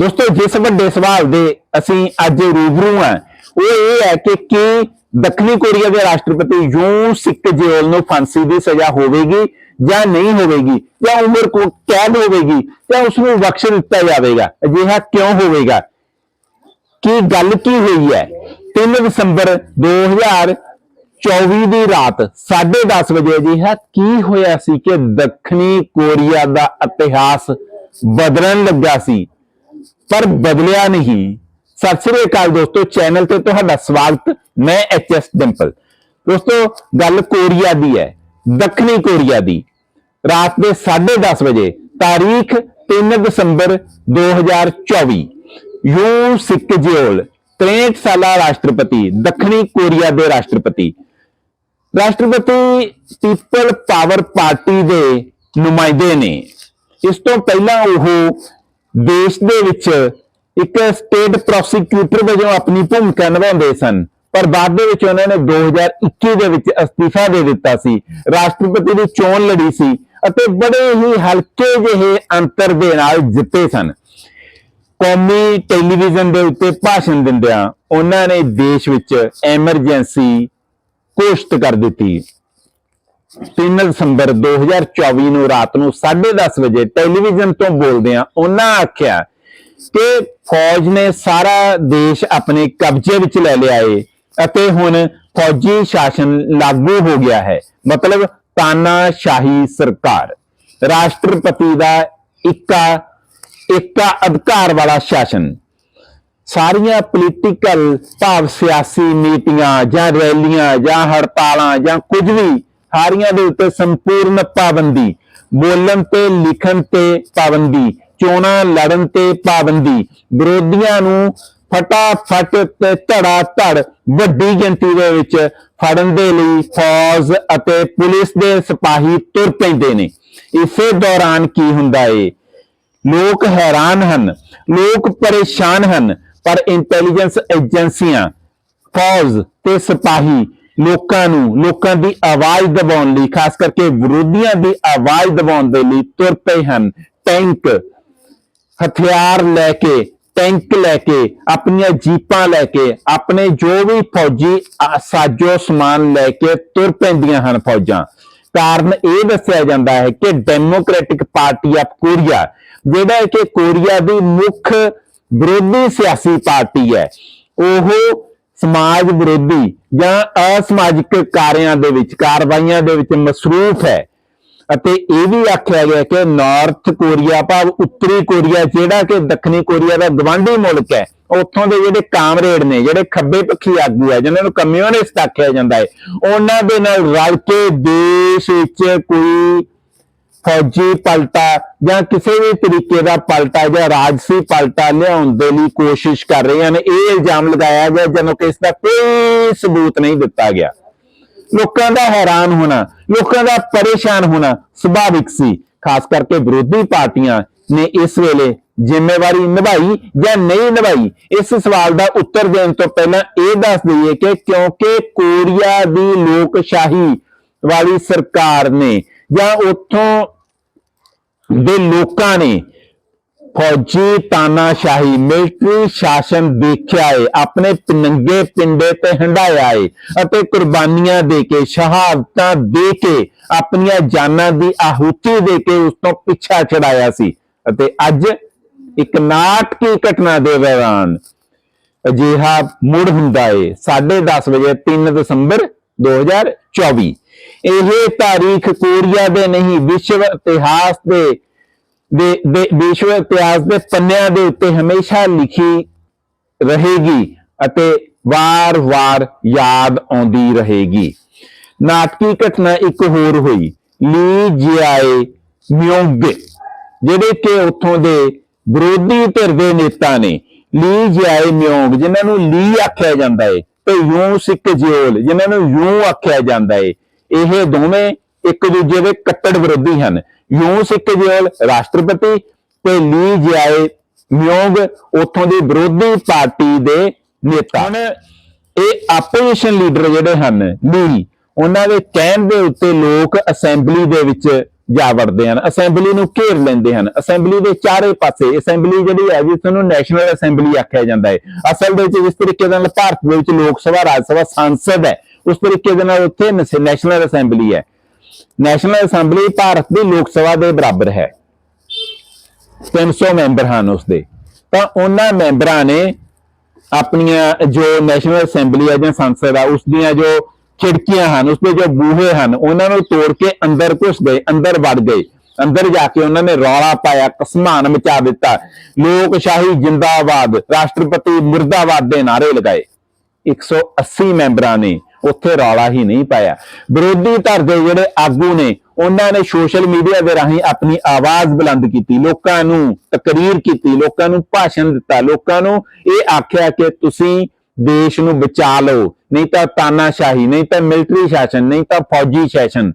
ਦੋਸਤੋ, ਜਿਸ ਵੱਡੇ ਸਵਾਲ ਦੇ ਅਸੀਂ ਅੱਜ ਰੂਬਰੂ ਹਾਂ, ਉਹ ਇਹ ਹੈ ਕਿ ਕੀ ਦੱਖਣੀ ਕੋਰੀਆ ਦੇ ਰਾਸ਼ਟਰਪਤੀ ਯੂ ਸਿਕ ਜੇਲ ਨੂੰ ਫਾਂਸੀ ਦੀ ਸਜ਼ਾ ਹੋਵੇਗੀ ਜਾਂ ਨਹੀਂ ਹੋਵੇਗੀ? ਜਾਂ ਉਮਰ ਕੋ ਕੈਦ ਹੋਵੇਗੀ? ਜਾਂ ਉਸ ਨੂੰ ਬਖਸ਼ ਦਿੱਤਾ ਜਾਵੇਗਾ? ਅਜਿਹਾ ਕਿਉਂ ਹੋਵੇਗਾ? ਕੀ ਗੱਲ ਕੀ ਹੋਈ ਹੈ? 3 ਦਸੰਬਰ 2024 ਦੀ ਰਾਤ 10:30 ਵਜੇ ਅਜਿਹਾ ਕੀ ਹੋਇਆ ਸੀ ਕਿ ਦੱਖਣੀ ਕੋਰੀਆ ਦਾ ਇਤਿਹਾਸ ਬਦਲਣ ਲੱਗਾ ਸੀ? ਪਰ ਬਦਲਿਆ ਨਹੀਂ। ਸਤਿ ਸ੍ਰੀ ਅਕਾਲ ਦੋਸਤੋ, ਚੈਨਲ ਤੇ ਤੁਹਾਡਾ ਸਵਾਗਤ। ਮੈਂ ਐਚਐਸ ਡਿੰਪਲ ਦੋਸਤੋ, ਗੱਲ ਕੋਰੀਆ ਦੀ ਹੈ, ਦੱਖਣੀ ਕੋਰੀਆ ਦੀ। ਰਾਤ ਦੇ 10:30 ਵਜੇ, ਤਾਰੀਖ 3 ਦਸੰਬਰ 2024 ਯੂ ਸਿਕ ਜਿਓਲ 63 ਸਾਲਾ ਰਾਸ਼ਟਰਪਤੀ, ਦੱਖਣੀ ਕੋਰੀਆ ਦੇ ਰਾਸ਼ਟਰਪਤੀ। ਰਾਸ਼ਟਰਪਤੀ ਪੀਪਲ ਪਾਵਰ ਪਾਰਟੀ ਦੇ ਨੁਮਾਇੰਦੇ ਨੇ। ਇਸ ਤੋਂ ਪਹਿਲਾਂ ਉਹ ਦੇਸ਼ ਦੇ ਵਿੱਚ ਇੱਕ ਸਟੇਟ ਪ੍ਰੋਸੀਕਿਊਟਰ ਵਜੋਂ ਆਪਣੀ ਭੂਮਿਕਾ ਨਿਭਾਉਂਦੇ ਸਨ। ਪਰ ਬਾਅਦ ਦੇ ਵਿੱਚ ਉਹਨਾਂ ਨੇ 2021 ਦੇ ਵਿੱਚ ਅਸਤੀਫਾ ਦੇ ਦਿੱਤਾ ਸੀ। ਰਾਸ਼ਟਰਪਤੀ ਦੀ ਚੋਣ ਲੜੀ ਸੀ ਅਤੇ ਬੜੇ ਹੀ ਹਲਕੇ ਜਿਹੇ ਅੰਤਰ ਦੇ ਨਾਲ ਜਿੱਤੇ ਸਨ। ਕੌਮੀ ਟੈਲੀਵਿਜ਼ਨ ਦੇ ਉੱਤੇ ਭਾਸ਼ਣ ਦਿੰਦਿਆਂ ਉਹਨਾਂ ਨੇ ਦੇਸ਼ ਵਿੱਚ ਐਮਰਜੈਂਸੀ ਘੋਸ਼ਿਤ ਕਰ ਦਿੱਤੀ। 3 ਦਸੰਬਰ 2024 ਨੂੰ ਰਾਤ ਨੂੰ 10:30 ਵਜੇ ਟੈਲੀਵਿਜ਼ਨ ਤੋਂ ਬੋਲਦਿਆਂ ਉਹਨਾਂ ਆਖਿਆ ਕਿ ਫੌਜ ਨੇ ਸਾਰਾ ਦੇਸ਼ ਆਪਣੇ ਕਬਜ਼ੇ ਵਿੱਚ ਲੈ ਲਿਆ ਏ ਅਤੇ ਹੁਣ ਫੌਜੀ ਸ਼ਾਸਨ ਲਾਗੂ ਹੋ ਗਿਆ ਹੈ। ਮਤਲਬ ਤਾਨਾਸ਼ਾਹੀ ਸਰਕਾਰ। ਰਾਸ਼ਟਰਪਤੀ ਦਾ ਇੱਕਾ ਇੱਕਾ ਅਧਿਕਾਰ ਵਾਲਾ ਸ਼ਾਸਨ। ਸਾਰੀਆਂ ਪੋਲੀਟੀਕਲ ਭਾਵ ਸਿਆਸੀ ਨੀਤੀਆਂ ਜਾਂ ਰੈਲੀਆਂ ਜਾਂ ਹੜਤਾਲਾਂ ਜਾਂ ਕੁਝ ਵੀ ਸਾਰੀਆਂ ਦੇ ਉੱਤੇ ਸੰਪੂਰਨ ਪਾਬੰਦੀ, ਬੋਲਣ ਤੇ ਲਿਖਣ ਤੇ ਪਾਬੰਦੀ, ਚੋਣਾਂ ਲੜਨ ਤੇ ਪਾਬੰਦੀ, ਵਿਰੋਧੀਆਂ ਨੂੰ ਫਟਾਫਟ ਤੇ ਧੜਾ ਧੜ ਵੱਡੀ ਗਿਣਤੀ ਦੇ ਵਿੱਚ ਫੜਨ ਦੇ ਲਈ ਫੌਜ ਅਤੇ ਪੁਲਿਸ ਦੇ ਸਿਪਾਹੀ ਤੁਰ ਪੈਂਦੇ ਨੇ। ਇਸੇ ਦੌਰਾਨ ਕੀ ਹੁੰਦਾ ਏ? ਲੋਕ ਹੈਰਾਨ ਹਨ, ਲੋਕ ਪਰੇਸ਼ਾਨ ਹਨ, ਪਰ ਇੰਟੈਲੀਜੈਂਸ ਏਜੰਸੀਆਂ ਫੌਜ ਤੇ ਸਿਪਾਹੀ ਲੋਕਾਂ ਨੂੰ, ਲੋਕਾਂ ਦੀ ਆਵਾਜ਼ ਦਬਾਉਣ ਲਈ, ਖਾਸ ਕਰਕੇ ਵਿਰੋਧੀਆਂ ਦੀ ਆਵਾਜ਼ ਦਬਾਉਣ ਦੇ ਲਈ ਤੁਰ ਪਏ ਹਨ। ਟੈਂਕ, ਹਥਿਆਰ ਲੈ ਕੇ, ਟੈਂਕ ਲੈ ਕੇ, ਆਪਣੀਆਂ ਜੀਪਾਂ ਲੈ ਕੇ, ਆਪਣੇ ਜੋ ਵੀ ਫੌਜੀ ਸਾਜੋ ਸਮਾਨ ਲੈ ਕੇ ਤੁਰ ਪੈਂਦੀਆਂ ਹਨ ਫੌਜਾਂ। ਕਾਰਨ ਇਹ ਦੱਸਿਆ ਜਾਂਦਾ ਹੈ ਕਿ ਡੈਮੋਕ੍ਰੈਟਿਕ ਪਾਰਟੀ ਆਫ ਕੋਰੀਆ ਜਿਹੜਾ ਹੈ ਕਿ ਕੋਰੀਆ ਦੀ ਮੁੱਖ ਵਿਰੋਧੀ ਸਿਆਸੀ ਪਾਰਟੀ ਹੈ, ਉਹ ਸਮਾਜ ਵਿਰੋਧੀ ਜਾਂ ਅਸਮਾਜਿਕ ਕਾਰਿਆਂ ਦੇ ਵਿੱਚ, ਕਾਰਵਾਈਆਂ ਦੇ ਵਿੱਚ ਮਸਰੂਫ ਹੈ। ਅਤੇ ਇਹ ਵੀ ਆਖਿਆ ਗਿਆ ਕਿ ਨਾਰਥ ਕੋਰੀਆ ਭਾਵ ਉੱਤਰੀ ਕੋਰੀਆ ਜਿਹੜਾ ਕਿ ਦੱਖਣੀ ਕੋਰੀਆ ਦਾ ਗਵਾਂਢੀ ਮੁਲਕ ਹੈ, ਉੱਥੋਂ ਦੇ ਜਿਹੜੇ ਕਾਮਰੇਡ ਨੇ, ਜਿਹੜੇ ਖੱਬੇ ਪੱਖੀ ਆਗੂ ਹੈ, ਜਿਨ੍ਹਾਂ ਨੂੰ ਕਮਿਊਨਿਸਟ ਆਖਿਆ ਜਾਂਦਾ ਹੈ, ਉਹਨਾਂ ਦੇ ਨਾਲ ਰਲ ਕੇ ਦੇਸ਼ ਵਿੱਚ ਕੋਈ ਫੌਜੀ ਪਲਟਾ ਜਾਂ ਕਿਸੇ ਵੀ ਤਰੀਕੇ ਦਾ ਪਲਟਾ ਜਾਂ ਰਾਜਸੀ ਪਲਟਾ ਲਿਆਉਣ ਦੇ ਲਈ ਕੋਸ਼ਿਸ਼ ਕਰ ਰਹੇ ਹਨ ਇਹ ਇਲਜ਼ਾਮ ਲਗਾਇਆ ਗਿਆ ਜਦੋਂ ਕਿ ਇਸ ਦਾ ਕੋਈ ਸਬੂਤ ਨਹੀਂ ਦਿੱਤਾ ਗਿਆ। ਲੋਕਾਂ ਦਾ ਹੈਰਾਨ ਹੋਣਾ, ਲੋਕਾਂ ਦਾ ਪਰੇਸ਼ਾਨ ਹੋਣਾ ਸੁਭਾਵਿਕ ਸੀ, ਖਾਸ ਕਰਕੇ ਵਿਰੋਧੀ ਪਾਰਟੀਆਂ ਨੇ ਇਸ ਵੇਲੇ ਜ਼ਿੰਮੇਵਾਰੀ ਨਿਭਾਈ ਜਾਂ ਨਹੀਂ ਨਿਭਾਈ? ਇਸ ਸਵਾਲ ਦਾ ਉੱਤਰ ਦੇਣ ਤੋਂ ਪਹਿਲਾਂ ਇਹ ਦੱਸ ਦਈਏ ਕਿ ਕਿਉਂਕਿ ਕੋਰੀਆ ਦੀ ਲੋਕਸ਼ਾਹੀ ਵਾਲੀ ਸਰਕਾਰ ਨੇ ਜਾਂ ਉੱਥੋਂ ਦੇ ਲੋਕਾਂ ਨੇ ਫੌਜੀ ਤਾਨਾਸ਼ਾਹੀ ਮਿਲਟਰੀ ਸ਼ਾਸਨ ਦੇਖਿਆ ਏ, ਆਪਣੇ ਪਿੰਗੇ ਪਿੰਡੇ ਤੇ ਹੰਡਾਇਆ ਏ ਅਤੇ ਕੁਰਬਾਨੀਆਂ ਦੇ ਕੇ, ਸ਼ਹਾਦਤਾਂ ਦੇ ਕੇ, ਆਪਣੀਆਂ ਜਾਨਾਂ ਦੀ ਆਹੂਤੀ ਦੇ ਕੇ ਉਸ ਤੋਂ ਪਿੱਛਾ ਛਡਾਇਆ ਸੀ। ਅਤੇ ਅੱਜ ਇੱਕ ਨਾਟਕੀ ਘਟਨਾ ਦੇ ਦੌਰਾਨ ਅਜਿਹਾ ਮੁੜ ਹੁੰਦਾ ਏ 10:30 ਵਜੇ 3 ਦਸੰਬਰ 2024 ਇਹ ਤਾਰੀਖ ਕੋਰੀਆ ਦੇ ਨਹੀਂ, ਵਿਸ਼ਵ ਇਤਿਹਾਸ ਦੇ ਦੇ ਵਿਸ਼ਵ ਇਤਿਹਾਸ ਦੇ ਪੰਨਿਆਂ ਦੇ ਉੱਤੇ ਹਮੇਸ਼ਾ ਲਿਖੀ ਰਹੇਗੀ ਅਤੇ ਵਾਰ-ਵਾਰ ਯਾਦ ਆਉਂਦੀ ਰਹੇਗੀ। ਨਾਟਕੀ ਘਟਨਾ ਇੱਕ ਹੋਰ ਹੋਈ, ਲੀ ਜਿਆਏ ਮਿਯੋਂਗ ਜਿਹੜੇ ਕਿ ਉੱਥੋਂ ਦੇ ਵਿਰੋਧੀ ਧਿਰ ਦੇ ਨੇਤਾ ਨੇ। ਲੀ ਜਿਆਏ ਮਿਯੋਂਗ ਜਿਨ੍ਹਾਂ ਨੂੰ ਲੀ ਆਖਿਆ ਜਾਂਦਾ ਏ, ਤੇ ਯੂ ਸਿਕ ਜਿਓਲ, ਜਿਨ੍ਹਾਂ ਨੂੰ ਯੂ ਆਖਿਆ ਜਾਂਦਾ ਏ। ਇਹ ਦੋਵੇਂ ਇੱਕ ਦੂਜੇ ਦੇ ਕੱਟੜ ਵਿਰੋਧੀ ਹਨ। ਯੂ ਸਿਕ ਜਿਓਲ ਰਾਸ਼ਟਰਪਤੀ ਤੇ ਲੀ ਜਿਆਏ ਮਿਯੋਂਗ ਉੱਥੋਂ ਦੀ ਵਿਰੋਧੀ ਪਾਰਟੀ ਦੇ ਨੇਤਾ। ਹੁਣ ਇਹ ਆਪੋਜੀਸ਼ਨ ਲੀਡਰ ਜਿਹੜੇ ਹਨ ਲੀ ਉਹਨਾਂ ਦੇ ਕਹਿਣ ਦੇ ਉੱਤੇ ਲੋਕ ਅਸੈਂਬਲੀ ਦੇ ਵਿੱਚ ਜਾ ਵੜਦੇ ਹਨ। ਅਸੈਂਬਲੀ ਨੂੰ ਘੇਰ ਲੈਂਦੇ ਹਨ। ਅਸੈਂਬਲੀ ਦੇ ਚਾਰੇ ਪਾਸੇ ਅਸੈਂਬਲੀ ਜਿਹੜੀ ਹੈ ਜਿਸ ਨੂੰ ਨੈਸ਼ਨਲ ਅਸੈਂਬਲੀ ਆਖਿਆ ਜਾਂਦਾ ਹੈ। ਅਸਲ ਦੇ ਵਿੱਚ ਜਿਸ ਤਰੀਕੇ ਨਾਲ ਭਾਰਤ ਦੇ ਵਿੱਚ ਲੋਕ ਸਭਾ ਰਾਜ ਸਭਾ ਸੰਸਦ ਹੈ। ਉਸ ਤਰੀਕੇ ਦੇ ਨਾਲ ਉੱਥੇ ਨੈਸ਼ਨਲ ਅਸੈਂਬਲੀ ਹੈ। ਨੈਸ਼ਨਲ ਅਸੈਂਬਲੀ ਭਾਰਤ ਦੀ ਲੋਕ ਸਭਾ ਦੇ ਬਰਾਬਰ ਹੈ। 300 ਮੈਂਬਰ ਹਨ ਉਸਦੇ ਤਾਂ ਉਹਨਾਂ ਮੈਂਬਰਾਂ ਨੇ ਆਪਣੀਆਂ ਜੋ ਨੈਸ਼ਨਲ ਅਸੈਂਬਲੀ ਹੈ ਜਾਂ ਸੰਸਦ ਆ, ਉਸ ਦੀਆਂ ਜੋ ਖਿੜਕੀਆਂ ਹਨ, ਉਸ ਦੇ ਜੋ ਬੂਹੇ ਹਨ, ਉਹਨਾਂ ਨੂੰ ਤੋੜ ਕੇ ਅੰਦਰ ਘੁਸ ਗਏ, ਅੰਦਰ ਵੜ ਗਏ। ਅੰਦਰ ਜਾ ਕੇ ਉਹਨਾਂ ਨੇ ਰੌਲਾ ਪਾਇਆ, ਕਸਮਾਨ ਮਚਾ ਦਿੱਤਾ। ਲੋਕਸ਼ਾਹੀ ਜਿੰਦਾਬਾਦ, ਰਾਸ਼ਟਰਪਤੀ ਮੁਰਦਾਬਾਦ ਦੇ ਨਾਰੇ ਲਗਾਏ। 180 ਮੈਂਬਰਾਂ ਨੇ ਉੱਥੇ ਰੌਲਾ ਹੀ ਨਹੀਂ ਪਾਇਆ। ਵਿਰੋਧੀ ਧਿਰ ਦੇ ਜਿਹੜੇ ਆਗੂ ਨੇ, ਉਹਨਾਂ ਨੇ ਸੋਸ਼ਲ ਮੀਡੀਆ ਦੇ ਰਾਹੀਂ ਆਪਣੀ ਆਵਾਜ਼ ਬੁਲੰਦ ਕੀਤੀ, ਲੋਕਾਂ ਨੂੰ ਤਕਰੀਰ ਕੀਤੀ, ਲੋਕਾਂ ਨੂੰ ਭਾਸ਼ਣ ਦਿੱਤਾ, ਲੋਕਾਂ ਨੂੰ ਇਹ ਆਖਿਆ ਕਿ ਤੁਸੀਂ ਦੇਸ਼ ਨੂੰ ਬਚਾ ਲਓ, ਨਹੀਂ ਤਾਂ ਤਾਨਾਸ਼ਾਹੀ, ਨਹੀਂ ਤਾਂ ਮਿਲਟਰੀ ਸ਼ਾਸਨ, ਨਹੀਂ ਤਾਂ ਫੌਜੀ ਸ਼ਾਸਨ।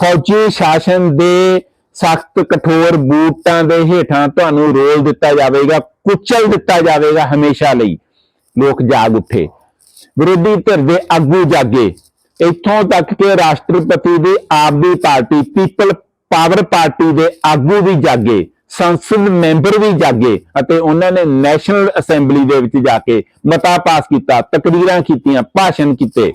ਫੌਜੀ ਸ਼ਾਸਨ ਦੇ ਸਖਤ ਕਠੋਰ ਬੂਟਾਂ ਦੇ ਹੇਠਾਂ ਤੁਹਾਨੂੰ ਰੋਲ ਦਿੱਤਾ ਜਾਵੇਗਾ, ਕੁਚਲ ਦਿੱਤਾ ਜਾਵੇਗਾ ਹਮੇਸ਼ਾ ਲਈ। ਲੋਕ ਜਾਗ ਉੱਠੇ। ਵਿਰੋਧੀ ਧਿਰ ਦੇ ਆਗੂ ਜਾਗੇ। ਇੱਥੋਂ ਤੱਕ ਕਿ ਰਾਸ਼ਟਰਪਤੀ ਦੀ ਆਪ ਦੀ ਪਾਰਟੀ, ਪੀਪਲ ਪਾਵਰ ਪਾਰਟੀ ਦੇ ਆਗੂ ਵੀ ਜਾਗੇ, ਸੰਸਦ ਮੈਂਬਰ ਵੀ ਜਾਗੇ ਅਤੇ ਉਹਨਾਂ ਨੇ ਨੈਸ਼ਨਲ ਅਸੈਂਬਲੀ ਦੇ ਵਿੱਚ ਜਾ ਕੇ ਮਤਾ ਪਾਸ ਕੀਤਾ, ਤਕਰੀਰਾਂ ਕੀਤੀਆਂ, ਭਾਸ਼ਣ ਕੀਤੇ।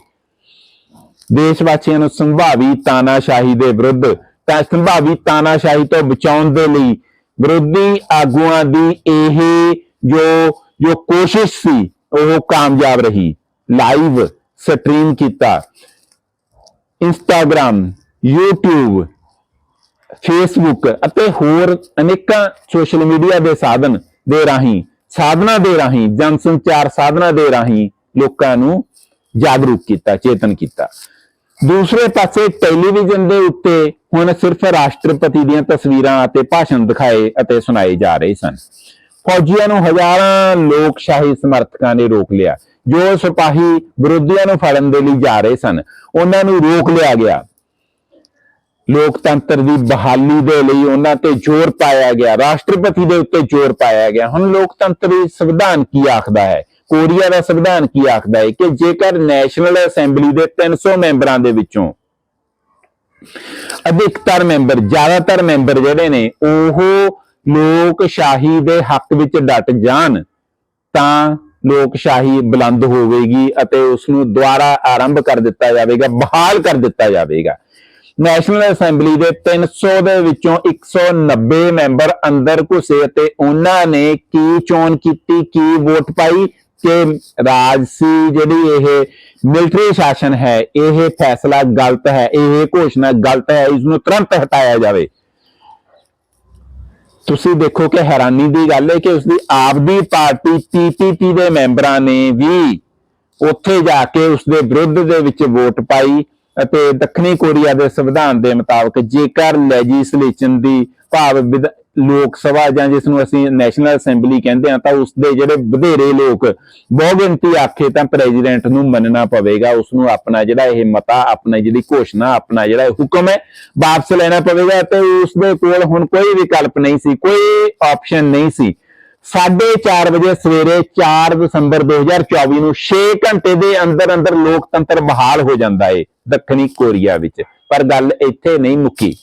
ਦੇਸ਼ ਵਾਸੀਆਂ ਨੂੰ ਸੰਭਾਵੀ ਤਾਨਾਸ਼ਾਹੀ ਦੇ ਵਿਰੁੱਧ ਤਾਂ ਸੰਭਾਵੀ ਤਾਨਾਸ਼ਾਹੀ ਤੋਂ ਬਚਾਉਣ ਦੇ ਲਈ ਵਿਰੋਧੀ ਆਗੂਆਂ ਦੀ ਇਹ ਜੋ ਜੋ ਕੋਸ਼ਿਸ਼ ਸੀ, ਉਹ ਕਾਮਯਾਬ ਰਹੀ। ਲਾਈਵ ਸਟ੍ਰੀਮ ਕੀਤਾ। ਇੰਸਟਾਗ੍ਰam YouTube ਫੇਸਬੁੱਕ ਅਤੇ ਹੋਰ ਅਨੇਕਾਂ ਸੋਸ਼ਲ ਮੀਡੀਆ ਦੇ ਸਾਧਨ ਦੇ ਰਾਹੀਂ, ਸਾਧਨਾ ਦੇ ਰਾਹੀਂ, ਜਨਸੰਚਾਰ ਸਾਧਨਾ ਦੇ ਰਾਹੀਂ ਲੋਕਾਂ ਨੂੰ ਜਾਗਰੂਕ ਕੀਤਾ, ਚੇਤਨ ਕੀਤਾ। ਦੂਸਰੇ ਪਾਸੇ ਟੈਲੀਵਿਜ਼ਨ ਦੇ ਉੱਤੇ ਹੁਣ ਸਿਰਫ ਰਾਸ਼ਟਰਪਤੀ ਦੀਆਂ ਤਸਵੀਰਾਂ ਅਤੇ ਭਾਸ਼ਣ ਦਿਖਾਏ ਅਤੇ ਸੁਣਾਏ ਜਾ ਰਹੇ ਸਨ। ਫੌਜੀਆਂ ਨੂੰ ਹਜ਼ਾਰਾਂ ਲੋਕ ਸ਼ਾਹੀ ਸਮਰਥਕਾਂ ਨੇ ਰੋਕ ਲਿਆ। ਜੋ ਸਿਪਾਹੀ ਵਿਰੋਧੀਆਂ ਨੂੰ ਫੜਨ ਦੇ ਲਈ ਜਾ ਰਹੇ ਸਨ, ਉਹਨਾਂ ਨੂੰ ਰੋਕ ਲਿਆ ਗਿਆ। ਲੋਕਤੰਤਰ ਦੀ ਬਹਾਲੀ ਦੇ ਲਈ ਉਹਨਾਂ ਤੇ ਜ਼ੋਰ ਪਾਇਆ ਗਿਆ, ਰਾਸ਼ਟਰਪਤੀ ਦੇ ਉੱਤੇ ਜ਼ੋਰ ਪਾਇਆ ਗਿਆ। ਹੁਣ ਲੋਕਤੰਤਰੀ ਸੰਵਿਧਾਨ ਕੀ ਆਖਦਾ ਹੈ? ਕੋਰੀਆ ਦਾ ਸੰਵਿਧਾਨ ਕੀ ਆਖਦਾ ਹੈ ਕਿ ਜੇਕਰ ਨੈਸ਼ਨਲ ਅਸੈਂਬਲੀ ਦੇ 300 ਮੈਂਬਰਾਂ ਦੇ ਵਿੱਚੋਂ ਅਧਿਕਤਰ ਮੈਂਬਰ, ਜ਼ਿਆਦਾਤਰ ਮੈਂਬਰ ਜਿਹੜੇ ਨੇ, ਉਹ ਲੋਕਸ਼ਾਹੀ ਦੇ ਹੱਕ ਵਿੱਚ ਡਟ ਜਾਣ, ਤਾਂ ਲੋਕਸ਼ਾਹੀ ਬੁਲੰਦ ਹੋਵੇਗੀ ਅਤੇ ਉਸ ਨੂੰ ਦੁਬਾਰਾ ਆਰੰਭ ਕਰ ਦਿੱਤਾ ਜਾਵੇਗਾ, ਬਹਾਲ ਕਰ ਦਿੱਤਾ ਜਾਵੇਗਾ। ਨੈਸ਼ਨਲ ਅਸੈਂਬਲੀ ਦੇ 300 ਦੇ ਵਿੱਚੋਂ 190 ਮੈਂਬਰ ਅੰਦਰ ਘੁਸੇ ਅਤੇ ਉਹਨਾਂ ਨੇ ਕੀ ਚੋਣ ਕੀਤੀ, ਕੀ ਵੋਟ ਪਾਈ ਕਿ ਰਾਜਸੀ ਜਿਹੜੀ ਇਹ ਮਿਲਟਰੀ ਸ਼ਾਸਨ ਹੈ, ਇਹ ਫੈਸਲਾ ਗਲਤ ਹੈ, ਇਹ ਘੋਸ਼ਣਾ ਗਲਤ ਹੈ ਇਸ ਨੂੰ ਤੁਰੰਤ ਹਟਾਇਆ ਜਾਵੇ। ਤੁਸੀਂ ਦੇਖੋ ਕਿ ਹੈਰਾਨੀ ਦੀ ਗੱਲ ਹੈ ਕਿ ਉਸ ਦੀ ਆਪ ਦੀ ਪਾਰਟੀ ਪੀਪੀਪੀ ਦੇ ਮੈਂਬਰਾਂ ਨੇ ਵੀ ਉੱਥੇ ਜਾ ਕੇ ਉਸ ਦੇ ਵਿਰੁੱਧ ਦੇ ਵਿੱਚ ਵੋਟ ਪਾਈ ਅਤੇ ਦੱਖਣੀ ਕੋਰੀਆ ਦੇ ਸੰਵਿਧਾਨ ਦੇ ਮੁਤਾਬਕ ਜੇਕਰ ਲੈਜਿਸਲੇਸ਼ਨ ਦੀ ਭਾਵ ਵਿਧ- ਲੋਕ ਸਭਾ ਜਾਂ ਜਿਸ ਨੂੰ ਅਸੀਂ ਨੈਸ਼ਨਲ ਅਸੈਂਬਲੀ ਕਹਿੰਦੇ ਹਾਂ, ਤਾਂ ਉਸ ਦੇ ਜਿਹੜੇ ਵਧੇਰੇ ਲੋਕ ਬਹੁਗਿਣਤੀ ਆਖੇ ਤਾਂ ਪ੍ਰੈਜ਼ੀਡੈਂਟ ਨੂੰ ਮੰਨਣਾ ਪਵੇਗਾ ਉਸ ਨੂੰ ਆਪਣਾ ਜਿਹੜਾ ਇਹ ਮਤਾ, ਆਪਣਾ ਜਿਹੜੀ ਘੋਸ਼ਣਾ, ਆਪਣਾ ਜਿਹੜਾ ਹੁਕਮ ਹੈ, ਵਾਪਸ ਲੈਣਾ ਪਵੇਗਾ ਤੇ ਉਸ ਦੇ ਕੋਲ ਹੁਣ ਕੋਈ ਵਿਕਲਪ ਨਹੀਂ ਸੀ, ਕੋਈ ਆਪਸ਼ਨ ਨਹੀਂ ਸੀ। 4:30 ਵਜੇ ਸਵੇਰੇ 4 ਦਸੰਬਰ 2024 ਨੂੰ 6 ਘੰਟੇ ਦੇ ਅੰਦਰ ਅੰਦਰ ਲੋਕਤੰਤਰ ਬਹਾਲ ਹੋ ਜਾਂਦਾ ਏ, ਦੱਖਣੀ ਕੋਰੀਆ ਵਿੱਚ। ਪਰ ਗੱਲ ਇੱਥੇ ਨਹੀਂ ਮੁੱਕੀ।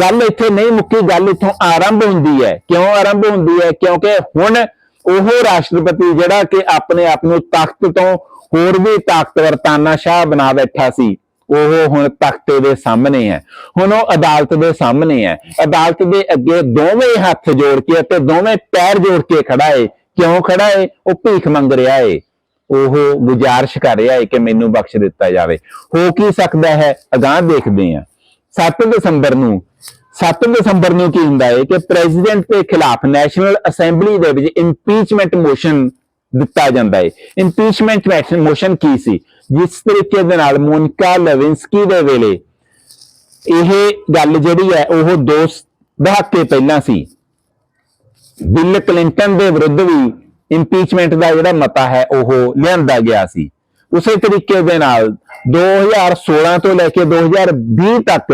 ਗੱਲ ਇੱਥੇ ਨਹੀਂ ਮੁੱਕੀ, ਗੱਲ ਇੱਥੋਂ ਆਰੰਭ ਹੁੰਦੀ ਹੈ। ਕਿਉਂ ਆਰੰਭ ਹੁੰਦੀ ਹੈ? ਕਿਉਂਕਿ ਹੁਣ ਉਹ ਰਾਸ਼ਟਰਪਤੀ ਜਿਹੜਾ ਕਿ ਆਪਣੇ ਆਪ ਨੂੰ ਤਖਤ ਤੋਂ ਹੋਰ ਵੀ ਤਾਕਤਵਰ ਤਾਨਾਸ਼ਾਹ ਬਣਾ ਬੈਠਾ ਸੀ, ਉਹ ਹੁਣ ਤਖਤੇ ਦੇ ਸਾਹਮਣੇ ਹੈ। ਹੁਣ ਉਹ ਅਦਾਲਤ ਦੇ ਸਾਹਮਣੇ ਹੈ। ਅਦਾਲਤ ਦੇ ਅੱਗੇ ਦੋਵੇਂ ਹੱਥ ਜੋੜ ਕੇ ਅਤੇ ਦੋਵੇਂ ਪੈਰ ਜੋੜ ਕੇ ਖੜਾ ਏ। ਕਿਉਂ ਖੜਾ ਏ? ਉਹ ਭੀਖ ਮੰਗ ਰਿਹਾ ਏ। ਉਹ ਗੁਜ਼ਾਰਿਸ਼ ਕਰ ਰਿਹਾ ਏ ਕਿ ਮੈਨੂੰ ਬਖਸ਼ ਦਿੱਤਾ ਜਾਵੇ। ਹੋ ਕੀ ਸਕਦਾ ਹੈ? ਅਗਾਹ ਦੇਖਦੇ ਹਾਂ। 7 ਦਸੰਬਰ ਨੂੰ 7 ਦਸੰਬਰ ਨੂੰ ਕੀ ਹੁੰਦਾ ਹੈ ਕਿ ਪ੍ਰੈਜ਼ੀਡੈਂਟ ਦੇ ਖਿਲਾਫ ਨੈਸ਼ਨਲ ਅਸੈਂਬਲੀ ਦੇ ਵਿੱਚ ਇੰਪੀਚਮੈਂਟ ਮੋਸ਼ਨ ਦਿੱਤਾ ਜਾਂਦਾ ਹੈ। ਇੰਪੀਚਮੈਂਟ ਮੋਸ਼ਨ ਕੀ ਸੀ? ਜਿਸ ਤਰੀਕੇ ਦੇ ਨਾਲ ਮੋਨਿਕਾ ਲੈਵਿੰਸਕੀ ਦੇ ਵੇਲੇ ਇਹ ਗੱਲ ਜਿਹੜੀ ਹੈ, ਉਹ ਦੋ ਦਹਾਕੇ ਪਹਿਲਾਂ ਸੀ। ਬਿਲ ਕਲਿੰਟਨ ਦੇ ਵਿਰੁੱਧ ਵੀ ਇੰਪੀਚਮੈਂਟ ਦਾ ਜਿਹੜਾ ਮਤਾ ਹੈ, ਉਹ ਲਿਆਂਦਾ ਗਿਆ ਸੀ। ਉਸੇ ਤਰੀਕੇ ਦੇ ਨਾਲ 2016 ਤੋਂ ਲੈ ਕੇ 2020 ਤੱਕ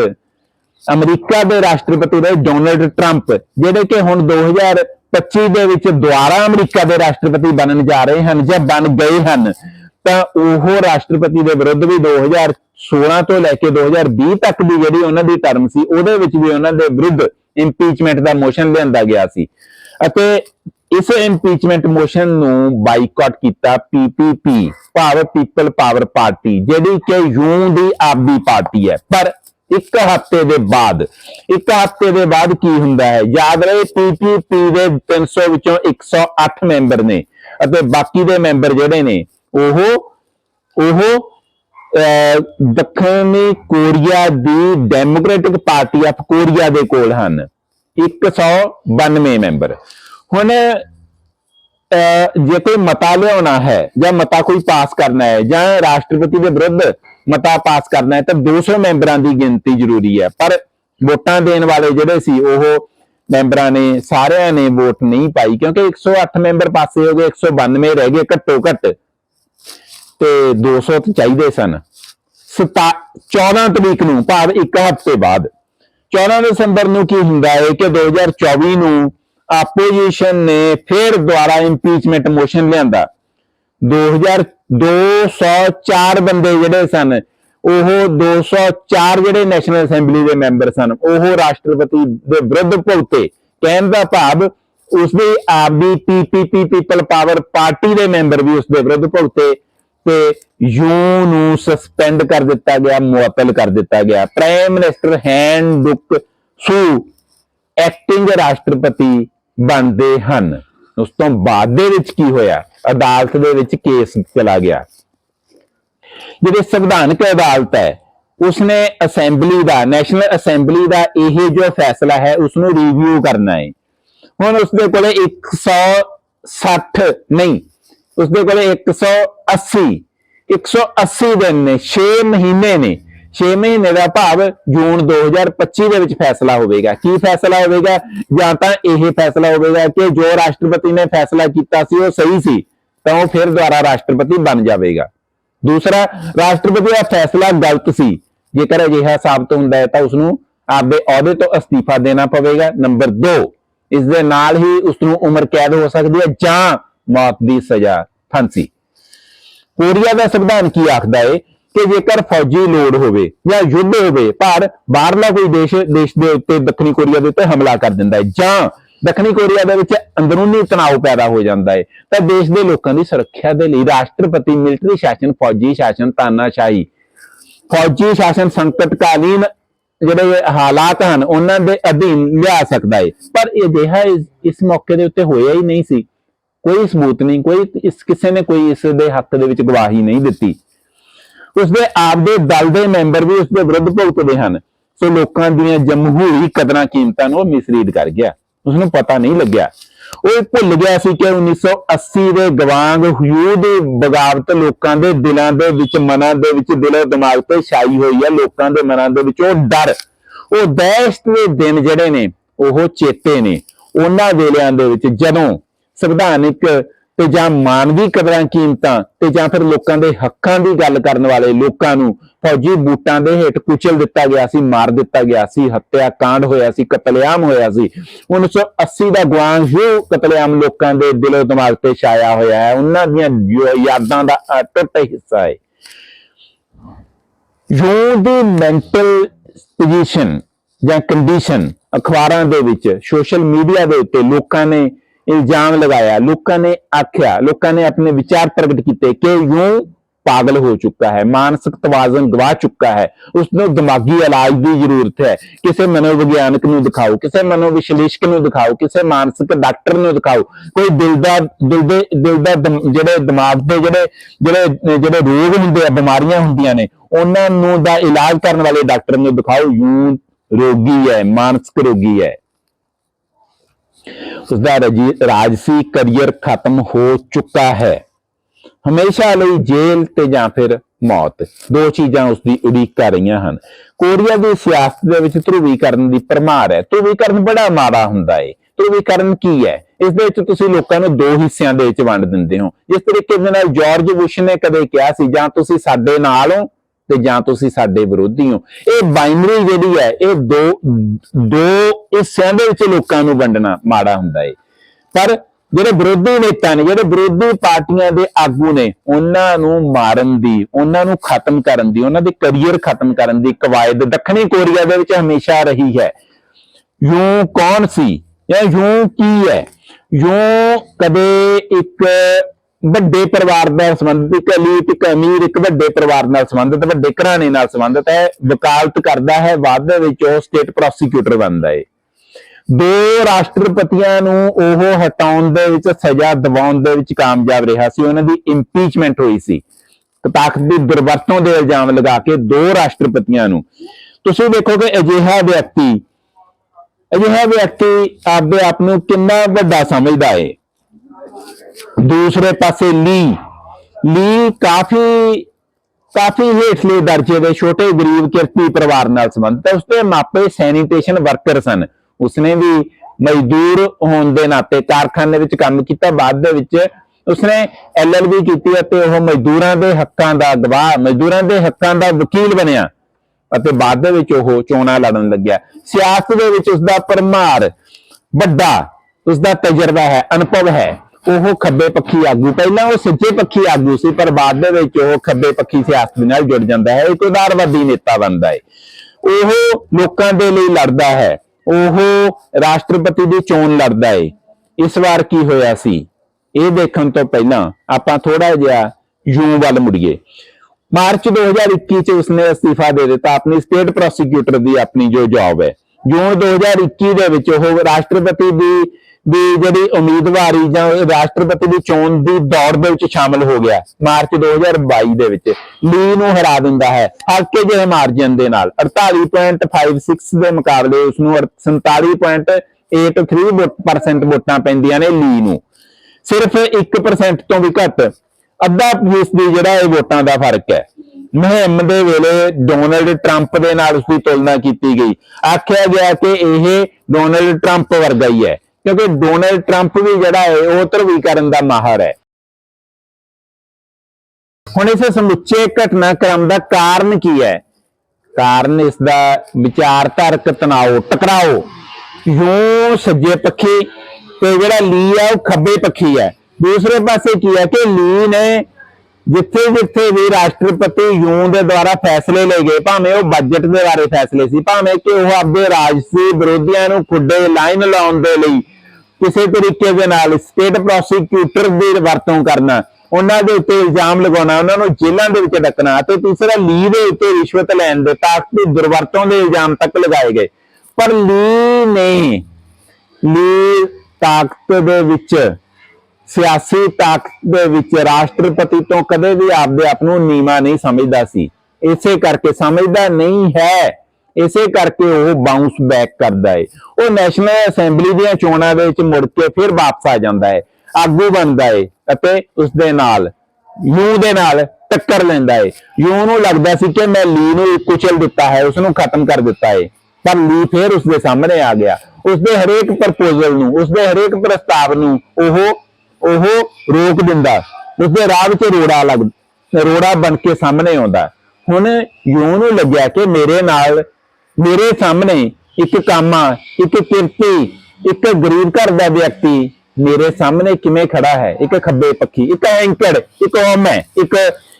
ਅਮਰੀਕਾ ਦੇ ਰਾਸ਼ਟਰਪਤੀ ਰਹੇ ਡੋਨਲਡ ਟਰੰਪ, ਜਿਹੜੇ ਕਿ ਹੁਣ 2025 ਦੇ ਵਿੱਚ ਦੁਬਾਰਾ ਅਮਰੀਕਾ ਦੇ ਰਾਸ਼ਟਰਪਤੀ ਬਣਨ ਜਾ ਰਹੇ ਹਨ ਜਾਂ ਬਣ ਗਏ ਹਨ, ਤਾਂ ਉਹ ਰਾਸ਼ਟਰਪਤੀ ਦੇ ਵਿਰੁੱਧ ਵੀ 2016 ਤੋਂ ਲੈ ਕੇ 2020 ਤੱਕ ਦੀ ਜਿਹੜੀ ਉਹਨਾਂ ਦੀ ਟਰਮ ਸੀ, ਉਹਦੇ ਵਿੱਚ ਵੀ ਉਹਨਾਂ ਦੇ ਵਿਰੁੱਧ ਇੰਪੀਚਮੈਂਟ ਦਾ ਮੋਸ਼ਨ ਲਿਆਂਦਾ ਗਿਆ ਸੀ। ਅਤੇ ਇਸ ਇੰਪੀਚਮੈਂਟ ਮੋਸ਼ਨ ਨੂੰ ਬਾਈਕਾਟ ਕੀਤਾ ਪੀਪੀਪੀ ਭਾਵ ਪੀਪਲ ਪਾਵਰ ਪਾਰਟੀ ਜਿਹੜੀ ਕਿ ਯੂੰ ਦੀ ਆਪਦੀ ਪਾਰਟੀ ਹੈ। ਪਰ ਇੱਕ ਹਫ਼ਤੇ ਦੇ ਬਾਅਦ ਇੱਕ ਹਫ਼ਤੇ ਦੇ ਬਾਅਦ ਕੀ ਹੁੰਦਾ ਹੈ? ਯਾਦ ਰਹੇ ਪੀਪੀਪੀ ਦੇ 300 ਵਿੱਚੋਂ 108 ਮੈਂਬਰ ਨੇ ਅਤੇ ਬਾਕੀ ਦੇ ਮੈਂਬਰ ਜਿਹੜੇ ਨੇ ਉਹ ਉਹ ਅਹ, ਦੱਖਣੀ ਕੋਰੀਆ ਦੀ ਡੈਮੋਕ੍ਰੈਟਿਕ ਪਾਰਟੀ ਆਫ ਕੋਰੀਆ ਦੇ ਕੋਲ ਹਨ। 192 ਮੈਂਬਰ। ਹੁਣ ਅਹ, ਜੇ ਕੋਈ ਮਤਾ ਲਿਆਉਣਾ ਹੈ ਜਾਂ ਮਤਾ ਕੋਈ ਪਾਸ ਕਰਨਾ ਹੈ ਜਾਂ ਰਾਸ਼ਟਰਪਤੀ ਦੇ ਵਿਰੁੱਧ ਮਤਾ ਪਾਸ ਕਰਨਾ ਹੈ ਤਾਂ 200 ਮੈਂਬਰਾਂ ਦੀ ਗਿਣਤੀ ਜ਼ਰੂਰੀ ਹੈ। ਪਰ ਵੋਟਾਂ ਦੇਣ ਵਾਲੇ ਜਿਹੜੇ ਸੀ ਉਹ ਮੈਂਬਰਾਂ ਨੇ ਸਾਰਿਆਂ ਨੇ ਵੋਟ ਨਹੀਂ ਪਾਈ ਕਿਉਂਕਿ 108 ਮੈਂਬਰ ਪਾਸੇ ਹੋ ਗਏ 192 ਰਹਿ ਗਏ ਘੱਟੋ ਘੱਟ। ਤੇ 200 ਤੇ ਚਾਹੀਦੇ ਸਨ। ਸਤਾ- 14 ਤਰੀਕ ਨੂੰ ਭਾਵ ਇੱਕ ਹਫ਼ਤੇ ਬਾਅਦ। 14 ਦਸੰਬਰ ਨੂੰ ਕੀ ਹੁੰਦਾ ਹੈ ਕਿ 2024 ਨੂੰ ਆਪੋਜੀਸ਼ਨ ਨੇ ਫਿਰ ਦੁਬਾਰਾ ਇੰਪੀਚਮੈਂਟ ਮੋਸ਼ਨ ਲਿਆਂਦਾ। 2000 204 ਬੰਦੇ ਜਿਹੜੇ ਸਨ, ਉਹ 204 ਜਿਹੜੇ ਨੈਸ਼ਨਲ ਅਸੈਂਬਲੀ ਦੇ ਮੈਂਬਰ ਸਨ, ਉਹ ਰਾਸ਼ਟਰਪਤੀ ਦੇ ਵਿਰੁੱਧ ਭੁਗਤੇ। ਕਹਿਣ ਦਾ ਭਾਵ ਉਸ ਦੀ ਆਪਦੀ ਪੀਪਲ ਪਾਵਰ ਪਾਰਟੀ ਦੇ ਮੈਂਬਰ ਵੀ ਉਸ ਦੇ ਵਿਰੁੱਧ ਭੁਗਤੇ ਤੇ ਯੂ ਨੂੰ ਸਸਪੈਂਡ ਕਰ ਦਿੱਤਾ ਗਿਆ, ਮੁਅੱਤਲ ਕਰ ਦਿੱਤਾ ਗਿਆ। ਪ੍ਰਾਈਮ ਮਿਨਿਸਟਰ ਹੈਂਡ ਦੁੱਕ ਸੂ ਐਕਟਿੰਗ ਰਾਸ਼ਟਰਪਤੀ ਬਣਦੇ ਹਨ। ਉਸ ਤੋਂ ਬਾਅਦ ਦੇ ਵਿੱਚ ਕੀ ਹੋਇਆ? ਅਦਾਲਤ ਦੇ ਵਿੱਚ ਕੇਸ ਚਲਾ ਗਿਆ। ਜਿਹੜੀ ਸੰਵਿਧਾਨਕ ਅਦਾਲਤ ਹੈ, ਉਸਨੇ ਅਸੈਂਬਲੀ ਦਾ, ਨੈਸ਼ਨਲ ਅਸੈਂਬਲੀ ਦਾ ਇਹ ਜੋ ਫੈਸਲਾ ਹੈ ਉਸ ਨੂੰ ਰਿਵਿਊ ਕਰਨਾ ਹੈ। ਹੁਣ ਉਸਦੇ ਕੋਲੇ 160 ਨਹੀਂ, ਉਸਦੇ ਕੋਲੇ 180 180 ਦਿਨ ਨੇ 6 ਮਹੀਨੇ ਨੇ। 6 ਮਹੀਨੇ ਦਾ ਭਾਵ ਜੂਨ 2025 ਦੇ ਵਿੱਚ ਫੈਸਲਾ ਹੋਵੇਗਾ। ਕੀ ਫੈਸਲਾ ਹੋਵੇਗਾ? ਜਾਂ ਤਾਂ ਇਹ ਫੈਸਲਾ ਹੋਵੇਗਾ ਕਿ ਜੋ ਰਾਸ਼ਟਰਪਤੀ ਨੇ ਫੈਸਲਾ ਕੀਤਾ ਸੀ, ਉਹ ਸਹੀ ਸੀ, ਤਾਂ ਉਹ ਫਿਰ ਦੁਬਾਰਾ ਰਾਸ਼ਟਰਪਤੀ ਬਣ ਜਾਵੇਗਾ। ਦੂਸਰਾ, ਰਾਸ਼ਟਰਪਤੀ ਦਾ ਫੈਸਲਾ ਗਲਤ ਸੀ। ਜੇਕਰ ਅਜਿਹਾ ਸਾਬਤ ਹੁੰਦਾ ਹੈ, ਤਾਂ ਉਸ ਨੂੰ ਆਪਦੇ ਅਹੁਦੇ ਤੋਂ ਅਸਤੀਫਾ ਦੇਣਾ ਪਵੇਗਾ। ਨੰਬਰ 2 ਇਸ ਦੇ ਨਾਲ ਹੀ ਉਸ ਨੂੰ ਉਮਰ ਕੈਦ ਹੋ ਸਕਦੀ ਹੈ ਜਾਂ ਮੌਤ ਦੀ ਸਜ਼ਾ, ਫਾਂਸੀ। ਕੋਰੀਆ ਦਾ ਸੰਵਿਧਾਨ ਕੀ ਆਖਦਾ ਹੈ? ਕਿ ਜੇਕਰ ਫੌਜੀ ਲੋੜ ਹੋਵੇ ਜਾਂ ਯੁੱਧ ਹੋਵੇ ਪਰ ਬਾਹਰਲਾ ਕੋਈ ਦੇਸ਼ ਦੇਸ਼ ਦੇ ਉੱਤੇ ਦੱਖਣੀ ਕੋਰੀਆ ਦੇ ਉੱਤੇ ਹਮਲਾ ਕਰ ਦਿੰਦਾ ਹੈ ਜਾਂ ਦੱਖਣੀ ਕੋਰੀਆ ਦੇ ਵਿੱਚ ਅੰਦਰੂਨੀ ਤਣਾਅ ਪੈਦਾ ਹੋ ਜਾਂਦਾ ਹੈ, ਤਾਂ ਦੇਸ਼ ਦੇ ਲੋਕਾਂ ਦੀ ਸੁਰੱਖਿਆ ਦੇ ਲਈ ਰਾਸ਼ਟਰਪਤੀ, ਮਿਲਟਰੀ ਸ਼ਾਸਨ, ਫੌਜੀ ਸ਼ਾਸਨ, ਤਾਨਾਸ਼ਾਹੀ, ਫੌਜੀ ਸ਼ਾਸਨ ਸੰਕਟਕਾਲੀਨ ਜਿਹੜੇ ਹਾਲਾਤ ਹਨ, ਉਹਨਾਂ ਦੇ ਅਧੀਨ ਲਿਆ ਸਕਦਾ ਹੈ। ਪਰ ਇਹ ਅਜਿਹਾ ਇਸ ਇਸ ਮੌਕੇ ਦੇ ਉੱਤੇ ਹੋਇਆ ਹੀ ਨਹੀਂ ਸੀ। ਕੋਈ ਸਬੂਤ ਨਹੀਂ, ਕੋਈ ਇਸ, ਕਿਸੇ ਨੇ ਕੋਈ ਇਸ ਦੇ ਹੱਕ ਦੇ ਵਿੱਚ ਗਵਾਹੀ ਨਹੀਂ ਦਿੱਤੀ। ਉਸਦੇ ਆਪ ਦਲ ਦੇ ਮੈਂਬਰ ਵੀ ਉਸਦੇ ਵਿਰੁੱਧ ਭੁਗਤਦੇ ਹਨ। ਸੋ ਲੋਕਾਂ ਦੀਆਂ ਜਮਹੂਰੀ ਕਦਰਾਂ ਕੀਮਤਾਂ ਨੂੰ ਮਿਸਰੀਡ ਕਰ ਗਿਆ। ਉਸ ਨੂੰ ਪਤਾ ਨਹੀਂ ਲੱਗਿਆ। ਉਹ ਭੁੱਲ ਗਿਆ ਸੀ ਕਿ 1980 ਦੇ ਗਵਾਂਗ ਹਯੂ ਦੀ ਬਗਾਵਤ ਲੋਕਾਂ ਦੇ ਦਿਲਾਂ ਦੇ ਵਿੱਚ, ਮਨਾਂ ਦੇ ਵਿੱਚ, ਦਿਲੋਂ ਦਿਮਾਗ ਤੇ ਛਾਈ ਹੋਈ ਹੈ ਲੋਕਾਂ ਦੇ ਮਨਾਂ ਦੇ ਵਿੱਚ ਉਹ ਡਰ, ਉਹ ਦਹਿਸ਼ਤ ਦੇ ਦਿਨ ਜਿਹੜੇ ਨੇ, ਉਹ ਚੇਤੇ ਨੇ। ਉਹਨਾਂ ਵੇਲਿਆਂ ਦੇ ਵਿੱਚ ਜਦੋਂ ਸੰਵਿਧਾਨਿਕ ਤੇ ਜਾਂ ਮਾਨਵੀ ਕਦਰਾਂ ਕੀਮਤਾਂ ਤੇ ਜਾਂ ਫਿਰ ਲੋਕਾਂ ਦੇ ਹੱਕਾਂ ਦੀ ਗੱਲ ਕਰਨ ਵਾਲੇ ਲੋਕਾਂ ਨੂੰ, ਫੌਜੀ ਬੂਟਾਂ ਦੇ ਹੇਠ ਕੁਚਲ ਦਿੱਤਾ ਗਿਆ ਸੀ, ਮਾਰ ਦਿੱਤਾ ਗਿਆ ਸੀ, ਹੱਤਿਆ ਕਾਂਡ ਹੋਇਆ ਸੀ, ਕਤਲੇਆਮ ਹੋਇਆ ਸੀ। 1980 ਦਾ ਗੁਆਂਗਯੂ ਕਤਲੇਆਮ ਲੋਕਾਂ ਦੇ ਦਿਲੋਂ ਦਿਮਾਗ ਤੇ ਛਾਇਆ ਹੋਇਆ ਹੈ। ਉਹਨਾਂ ਦੀਆਂ ਯਾਦਾਂ ਦਾ ਅਟੁੱਟ ਹਿੱਸਾ ਹੈ। ਯੂ ਦੀ ਮੈਂਟਲ ਪੋਜੀਸ਼ਨ ਜਾਂ ਕੰਡੀਸ਼ਨ ਅਖਬਾਰਾਂ ਦੇ ਵਿੱਚ ਸੋਸ਼ਲ ਮੀਡੀਆ ਦੇ ਉੱਤੇ ਲੋਕਾਂ ਨੇ ਇਲਜ਼ਾਮ ਲਗਾਇਆ, ਲੋਕਾਂ ਨੇ ਆਖਿਆ, ਲੋਕਾਂ ਨੇ ਆਪਣੇ ਵਿਚਾਰ ਪ੍ਰਗਟ ਕੀਤੇ ਕਿ ਯੂ ਪਾਗਲ ਹੋ ਚੁੱਕਾ ਹੈ, ਮਾਨਸਿਕ ਤਵਾਜ਼ਨ ਗਵਾ ਚੁੱਕਾ ਹੈ ਉਸ ਨੂੰ ਦਿਮਾਗੀ ਇਲਾਜ ਦੀ ਜ਼ਰੂਰਤ ਹੈ। ਕਿਸੇ ਮਨੋਵਿਗਿਆਨਕ ਨੂੰ ਦਿਖਾਓ, ਕਿਸੇ ਮਨੋਵਿਸ਼ਲੇਸ਼ਕ ਨੂੰ ਦਿਖਾਓ, ਕਿਸੇ ਮਾਨਸਿਕ ਡਾਕਟਰ ਨੂੰ ਦਿਖਾਓ, ਕੋਈ ਦਿਲ ਦਾ, ਦਿਲ ਦੇ, ਦਿਲ ਦਾ ਜਿਹੜੇ ਦਿਮਾਗ ਦੇ, ਜਿਹੜੇ ਜਿਹੜੇ ਜਿਹੜੇ ਰੋਗ ਹੁੰਦੇ ਆ, ਬਿਮਾਰੀਆਂ ਹੁੰਦੀਆਂ ਨੇ, ਉਹਨਾਂ ਨੂੰ ਦਾ ਇਲਾਜ ਕਰਨ ਵਾਲੇ ਡਾਕਟਰ ਨੂੰ ਦਿਖਾਓ ਯੂ ਰੋਗੀ ਹੈ, ਮਾਨਸਿਕ ਰੋਗੀ ਹੈ। ਉਸਦਾ ਰਜੀ- ਰਾਜਸੀ ਕਰੀਅਰ ਖਤਮ ਹੋ ਚੁੱਕਾ ਹੈ। ਹਮੇਸ਼ਾ ਲਈ ਜੇਲ੍ਹ ਤੇ ਜਾਂ ਫਿਰ ਮੌਤ। ਦੋ ਚੀਜ਼ਾਂ ਉਸ ਦੀ ਉਡੀਕ ਕਰ ਰਹੀਆਂ ਹਨ। ਕੋਰੀਆ ਦੀ ਸਿਆਸਤ ਦੇ ਵਿੱਚ ਧਰੂਵੀਕਰਨ ਦੀ ਪਰਮਾਰ ਹੈ। ਧਰੂਵੀਕਰਨ ਬੜਾ ਮਾੜਾ ਹੁੰਦਾ ਹੈ ਧਰੂਵੀਕਰਨ ਕੀ ਹੈ? ਇਸ ਦੇ ਵਿੱਚ ਤੁਸੀਂ ਲੋਕਾਂ ਨੂੰ ਦੋ ਹਿੱਸਿਆਂ ਦੇ ਵਿੱਚ ਵੰਡ ਦਿੰਦੇ ਹੋ। ਜਿਸ ਤਰੀਕੇ ਦੇ ਨਾਲ ਜਾਰਜ ਬੁਸ਼ ਨੇ ਕਦੇ ਕਿਹਾ ਸੀ, ਜਾਂ ਤੁਸੀਂ ਸਾਡੇ ਨਾਲ ਹੋ ਤੇ ਜਾਂ ਤੁਸੀਂ ਸਾਡੇ ਵਿਰੋਧੀ ਹੋ। ਇਹ ਬਾਈਨਰੀ ਜਿਹੜੀ ਹੈ, ਇਹ ਦੋ ਦੋ ਹਿੱਸਿਆਂ ਦੇ ਵਿੱਚ ਲੋਕਾਂ ਨੂੰ ਵੰਡਣਾ ਮਾੜਾ ਹੁੰਦਾ ਹੈ ਪਰ ਜਿਹੜੇ ਵਿਰੋਧੀ ਨੇਤਾ ਨੇ, ਜਿਹੜੇ ਵਿਰੋਧੀ ਪਾਰਟੀਆਂ ਦੇ ਆਗੂ ਨੇ, ਉਹਨਾਂ ਨੂੰ ਮਾਰਨ ਦੀ, ਉਹਨਾਂ ਨੂੰ ਖਤਮ ਕਰਨ ਦੀ, ਉਹਨਾਂ ਦੇ ਕੈਰੀਅਰ ਖਤਮ ਕਰਨ ਦੀ ਕਵਾਇਦ ਦੱਖਣੀ ਕੋਰੀਆ ਦੇ ਵਿੱਚ ਹਮੇਸ਼ਾ ਰਹੀ ਹੈ। ਯੂੰ ਕੌਣ ਸੀ ਜਾਂ ਯੂੰ ਕੀ ਹੈ? ਯੂੰ ਕਦੇ ਇੱਕ ਵੱਡੇ ਪਰਿਵਾਰ ਨਾਲ ਸੰਬੰਧਿਤ, ਇੱਕ ਅਲੀਟ ਇੱਕ ਅਮੀਰ, ਇੱਕ ਵੱਡੇ ਪਰਿਵਾਰ ਨਾਲ ਸੰਬੰਧਿਤ, ਵੱਡੇ ਘਰਾਣੇ ਨਾਲ ਸੰਬੰਧਿਤ ਹੈ, ਵਕਾਲਤ ਕਰਦਾ ਹੈ ਵਾਅਦੇ ਵਿੱਚ ਉਹ ਸਟੇਟ ਪ੍ਰੋਸੀਕਿਊਟਰ ਬਣਦਾ ਹੈ। ਦੋ ਰਾਸ਼ਟਰਪਤੀਆਂ ਨੂੰ ਉਹ ਹਟਾਉਣ ਦੇ ਵਿੱਚ, ਸਜ਼ਾ ਦਿਵਾਉਣ ਦੇ ਵਿੱਚ ਕਾਮਯਾਬ ਰਿਹਾ ਸੀ, ਉਹਨਾਂ ਦੀ ਇੰਪੀਚਮੈਂਟ ਹੋਈ ਸੀ। ਤਾਕਤ ਦੀ ਦੁਰਵਰਤੋਂ ਦੇ ਇਲਜ਼ਾਮ ਲਗਾ ਕੇ ਦੋ ਰਾਸ਼ਟਰਪਤੀਆਂ ਨੂੰ। ਤੁਸੀਂ ਦੇਖੋ ਕਿ ਅਜਿਹਾ ਵਿਅਕਤੀ ਅਜਿਹਾ ਵਿਅਕਤੀ ਆਪਦੇ ਆਪ ਨੂੰ ਕਿੰਨਾ ਵੱਡਾ ਸਮਝਦਾ ਹੈ। ਦੂਸਰੇ ਪਾਸੇ ਲੀ। ਲੀ ਕਾਫੀ ਕਾਫੀ ਹੇਠਲੇ ਦਰਜੇ ਦੇ ਛੋਟੇ ਗਰੀਬ ਕਿਰਤੀ ਪਰਿਵਾਰ ਨਾਲ ਸੰਬੰਧਿਤ ਹੈ। ਉਸਦੇ ਮਾਪੇ ਸੈਨੀਟੇਸ਼ਨ ਵਰਕਰ ਸਨ। ਉਸਨੇ ਵੀ ਮਜ਼ਦੂਰ ਹੋਣ ਦੇ ਨਾਤੇ ਕਾਰਖਾਨੇ ਵਿੱਚ ਕੰਮ ਕੀਤਾ। ਬਾਅਦ ਦੇ ਵਿੱਚ ਉਸਨੇ ਐਲਐਲਬੀ ਕੀਤੀ ਅਤੇ ਉਹ ਮਜ਼ਦੂਰਾਂ ਦੇ ਹੱਕਾਂ ਦਾ ਗਵਾਹ ਮਜ਼ਦੂਰਾਂ ਦੇ ਹੱਕਾਂ ਦਾ ਵਕੀਲ ਬਣਿਆ ਅਤੇ ਬਾਅਦ ਦੇ ਵਿੱਚ ਉਹ ਚੋਣਾਂ ਲੜਨ ਲੱਗਿਆ। ਸਿਆਸਤ ਦੇ ਵਿੱਚ ਉਸਦਾ ਪਰਮਾਰ ਵੱਡਾ, ਉਸਦਾ ਤਜਰਬਾ ਹੈ, ਅਨੁਭਵ ਹੈ। ਉਹ ਖੱਬੇ ਪੱਖੀ ਆਗੂ, ਪਹਿਲਾਂ ਉਹ ਸੱਜੇ ਪੱਖੀ ਆਗੂ ਸੀ, ਪਰ ਬਾਅਦ ਦੇ ਵਿੱਚ ਉਹ ਖੱਬੇ ਪੱਖੀ ਸਿਆਸਤ ਦੇ ਨਾਲ ਜੁੜ ਜਾਂਦਾ ਹੈ ਇੱਕ ਉਦਾਰਵਾਦੀ ਨੇਤਾ ਬਣਦਾ ਹੈ। ਉਹ ਲੋਕਾਂ ਦੇ ਲਈ ਲੜਦਾ ਹੈ, ਉਹ ਰਾਸ਼ਟਰਪਤੀ ਦੀ ਚੋਣ ਲੜਦਾ ਹੈ। ਇਸ ਵਾਰ ਕੀ ਹੋਇਆ ਸੀ? ਇਹ ਦੇਖਣ ਤੋਂ ਪਹਿਲਾਂ ਆਪਾਂ ਥੋੜਾ ਜਿਹਾ ਯੂ ਵੱਲ ਮੁੜੀਏ। ਮਾਰਚ 2021 ਚ ਉਸਨੇ ਅਸਤੀਫਾ ਦੇ ਦਿੱਤਾ ਆਪਣੀ ਸਟੇਟ ਪ੍ਰੋਸੀਕਿਊਟਰ ਦੀ ਆਪਣੀ ਜੋ ਜੌਬ ਹੈ। ਜੂਨ 2021 ਦੇ ਵਿੱਚ ਉਹ ਰਾਸ਼ਟਰਪਤੀ ਦੀ ਦੀ ਜਿਹੜੀ ਉਮੀਦਵਾਰੀ ਜਾਂ ਰਾਸ਼ਟਰਪਤੀ ਦੀ ਚੋਣ ਦੀ ਦੌੜ ਦੇ ਵਿੱਚ ਸ਼ਾਮਲ ਹੋ ਗਿਆ। ਮਾਰਚ 2022 ਦੇ ਵਿੱਚ ਲੀ ਨੂੰ ਹਰਾ ਦਿੰਦਾ ਹੈ। ਹਲਕੇ ਜਿਹੇ ਮਾਰਜਨ ਦੇ ਨਾਲ 48.56 ਦੇ ਮੁਕਾਬਲੇ ਉਸ ਨੂੰ 47.83% ਵੋਟਾਂ ਪੈਂਦੀਆਂ ਨੇ ਲੀ ਨੂੰ। ਸਿਰਫ 1% ਤੋਂ ਵੀ ਘੱਟ ਅੱਧਾ ਫੀਸਦੀ ਜਿਹੜਾ ਇਹ ਵੋਟਾਂ ਦਾ ਫ਼ਰਕ ਹੈ। ਮੁਹਿੰਮ ਦੇ ਵੇਲੇ ਡੋਨਲਡ ਟਰੰਪ ਦੇ ਨਾਲ ਉਸ ਦੀ ਤੁਲਨਾ ਕੀਤੀ ਗਈ। ਆਖਿਆ ਗਿਆ ਕਿ ਇਹ ਡੋਨਲਡ ਟਰੰਪ ਵਰਗਾ ਹੀ ਹੈ। ਕਿਉਂਕਿ ਡੋਨਲਡ ਟਰੰਪ ਵੀ ਜਿਹੜਾ ਹੈ, ਉਹ ਧਰਵੀਕਰਨ ਦਾ ਮਾਹਰ ਹੈ। ਹੁਣ ਇਸ ਸਮੁੱਚੇ ਘਟਨਾਕ੍ਰਮ ਦਾ ਕਾਰਨ ਕੀ ਹੈ? ਕਾਰਨ ਇਸ ਦਾ ਵਿਚਾਰਧਾਰਕ ਤਣਾਓ, ਟਕਰਾਓ। ਯੂੰ ਸੱਜੇ ਪੱਖੀ ਤੇ ਜਿਹੜਾ ਲੀ ਆ, ਉਹ ਖੱਬੇ ਪੱਖੀ ਹੈ। ਦੂਸਰੇ ਪਾਸੇ ਕੀ ਹੈ ਕਿ ਲੀ ਨੇ ਜਿੱਥੇ ਜਿੱਥੇ ਵੀ ਰਾਸ਼ਟਰਪਤੀ ਯੂੰ ਦੇ ਦੁਆਰਾ ਫੈਸਲੇ ਲਏ ਗਏ, ਭਾਵੇਂ ਉਹ ਬਜਟ ਦੇ ਬਾਰੇ ਫੈਸਲੇ ਸੀ, ਭਾਵੇਂ ਕਿ ਉਹ ਆਪਦੇ ਰਾਜਸੀ ਵਿਰੋਧੀਆਂ ਨੂੰ ਖੁੱਡੇ ਲਾਈਨ ਲਾਉਣ ਦੇ ਲਈ ਕਿਸੇ ਤਰੀਕੇ ਦੇ ਨਾਲ ਸਟੇਟ ਪ੍ਰੋਸੀਕਿਊਟਰ ਦੀ ਵਰਤੋਂ ਕਰਨਾ, ਉਹਨਾਂ ਦੇ ਉੱਤੇ ਇਲਜ਼ਾਮ ਲਗਾਉਣਾ, ਉਹਨਾਂ ਨੂੰ ਜੇਲ੍ਹਾਂ ਦੇ ਵਿੱਚ ਡੱਕਣਾ ਅਤੇ ਤੀਸਰਾ ਲੀ ਦੇ ਉੱਤੇ ਰਿਸ਼ਵਤ ਲੈਣ ਦੇ ਤਾਕਤ ਦੀ ਦੁਰਵਰਤੋਂ ਦੇ ਇਲਜ਼ਾਮ ਤੱਕ ਲਗਾਏ ਗਏ। ਪਰ ਲੀ ਨੇ ਲੀ ਤਾਕਤ ਦੇ ਵਿੱਚ ਸਿਆਸੀ ਤਾਕਤ ਦੇ ਵਿੱਚ ਰਾਸ਼ਟਰਪਤੀ ਤੋਂ ਕਦੇ ਵੀ ਆਪਦੇ ਆਪ ਨੂੰ ਨੀਵਾ ਨਹੀਂ ਸਮਝਦਾ ਸੀ। ਇਸੇ ਕਰਕੇ ਸਮਝਦਾ ਨਹੀਂ ਹੈ। ਇਸੇ ਕਰਕੇ ਉਹ ਬਾਉਂਸ ਬੈਕ ਕਰਦਾ ਹੈ ਉਹ ਨੈਸ਼ਨਲ ਅਸੈਂਬਲੀ ਦੀਆਂ ਚੋਣਾਂ ਦੇ ਵਿੱਚ ਮੁੜ ਕੇ ਫਿਰ ਵਾਪਸ ਆ ਜਾਂਦਾ ਹੈ ਆਗੂ ਬਣਦਾ ਹੈ ਅਤੇ ਉਸ ਦੇ ਨਾਲ, ਯੂ ਦੇ ਨਾਲ ਟੱਕਰ ਲੈਂਦਾ ਏ। ਯੂ ਨੂੰ ਲੱਗਦਾ ਸੀ ਕਿ ਮੈਂ ਲੀ ਨੂੰ ਕੁਚਲ ਦਿੱਤਾ ਹੈ ਉਸ ਨੂੰ ਖਤਮ ਕਰ ਦਿੱਤਾ ਹੈ ਪਰ ਲੀ ਫਿਰ ਉਸ ਦੇ ਸਾਹਮਣੇ ਆ ਗਿਆ। ਉਸ ਦੇ ਹਰੇਕ ਪ੍ਰਪੋਜ਼ਲ ਨੂੰ ਉਸ ਦੇ ਹਰੇਕ ਪ੍ਰਸਤਾਵ ਨੂੰ ਉਹ ਉਹ ਰੋਕ ਦਿੰਦਾ ਉਸਦੇ ਰਾਹ ਵਿੱਚ ਰੋੜਾ ਲੱਗ, ਰੋੜਾ ਬਣ ਕੇ ਸਾਹਮਣੇ ਆਉਂਦਾ ਹੁਣ ਯੂ ਨੂੰ ਲੱਗਿਆ ਕਿ ਮੇਰੇ ਨਾਲ, ਮੇਰੇ ਸਾਹਮਣੇ ਇੱਕ ਕਾਮਾ ਇੱਕ ਕਿਰਤੀ, ਇੱਕ ਗਰੀਬ ਘਰ ਦਾ ਵਿਅਕਤੀ ਮੇਰੇ ਸਾਹਮਣੇ ਕਿਵੇਂ ਖੜਾ ਹੈ? ਇੱਕ ਖੱਬੇ ਪੱਖੀ, ਇੱਕ ਐਂਕੜ, ਇੱਕ ਓਮ ਹੈ, ਇੱਕ